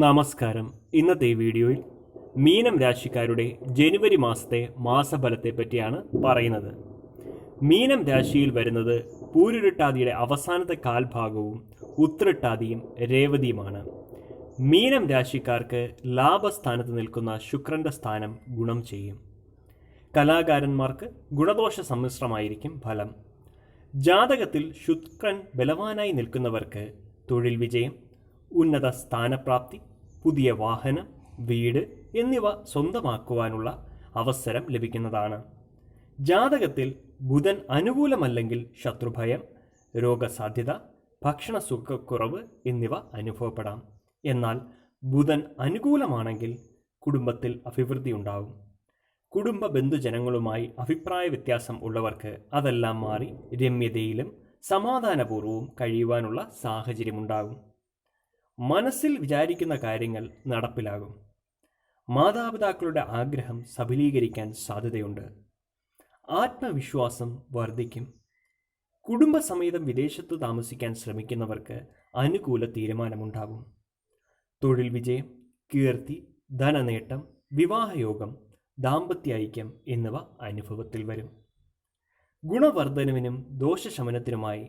നമസ്കാരം. ഇന്നത്തെ വീഡിയോയിൽ മീനം രാശിക്കാരുടെ ജനുവരി മാസത്തെ മാസഫലത്തെ പറ്റിയാണ് പറയുന്നത്. മീനം രാശിയിൽ വരുന്നത് പൂരുരുട്ടാതിയുടെ അവസാനത്തെ കാൽഭാഗവും ഉത്രട്ടാതിയും രേവതിയുമാണ്. മീനം രാശിക്കാർക്ക് ലാഭസ്ഥാനത്ത് നിൽക്കുന്ന ശുക്രന്റെ സ്ഥാനം ഗുണം ചെയ്യും. കലാകാരന്മാർക്ക് ഗുണദോഷ സമ്മിശ്രമായിരിക്കും ഫലം. ജാതകത്തിൽ ശുക്രൻ ബലവാനായി നിൽക്കുന്നവർക്ക് തൊഴിൽ വിജയം ഉന്നത സ്ഥാനപ്രാപ്തി പുതിയ വാഹനം വീട് എന്നിവ സ്വന്തമാക്കുവാനുള്ള അവസരം ലഭിക്കുന്നതാണ്. ജാതകത്തിൽ ബുധൻ അനുകൂലമല്ലെങ്കിൽ ശത്രുഭയം രോഗസാധ്യത ഭക്ഷണ സുഖക്കുറവ് എന്നിവ അനുഭവപ്പെടാം. എന്നാൽ ബുധൻ അനുകൂലമാണെങ്കിൽ കുടുംബത്തിൽ അഭിവൃദ്ധി ഉണ്ടാകും കുടുംബ ബന്ധുജനങ്ങളുമായി അഭിപ്രായ വ്യത്യാസം ഉള്ളവർക്ക് അതെല്ലാം മാറി രമ്യതയിലും സമാധാനപൂർവവും കഴിയുവാനുള്ള സാഹചര്യമുണ്ടാകും. മനസ്സിൽ വിചാരിക്കുന്ന കാര്യങ്ങൾ നടപ്പിലാകും. മാതാപിതാക്കളുടെ ആഗ്രഹം സഫലീകരിക്കാൻ സാധ്യതയുണ്ട്. ആത്മവിശ്വാസം വർദ്ധിക്കും. കുടുംബസമേതം വിദേശത്ത് താമസിക്കാൻ ശ്രമിക്കുന്നവർക്ക് അനുകൂല തീരുമാനമുണ്ടാകും. തൊഴിൽ വിജയം കീർത്തി ധനനേട്ടം വിവാഹയോഗം ദാമ്പത്യ ഐക്യം എന്നിവ അനുഭവത്തിൽ വരും. ഗുണവർദ്ധനവിനും ദോഷശമനത്തിനുമായി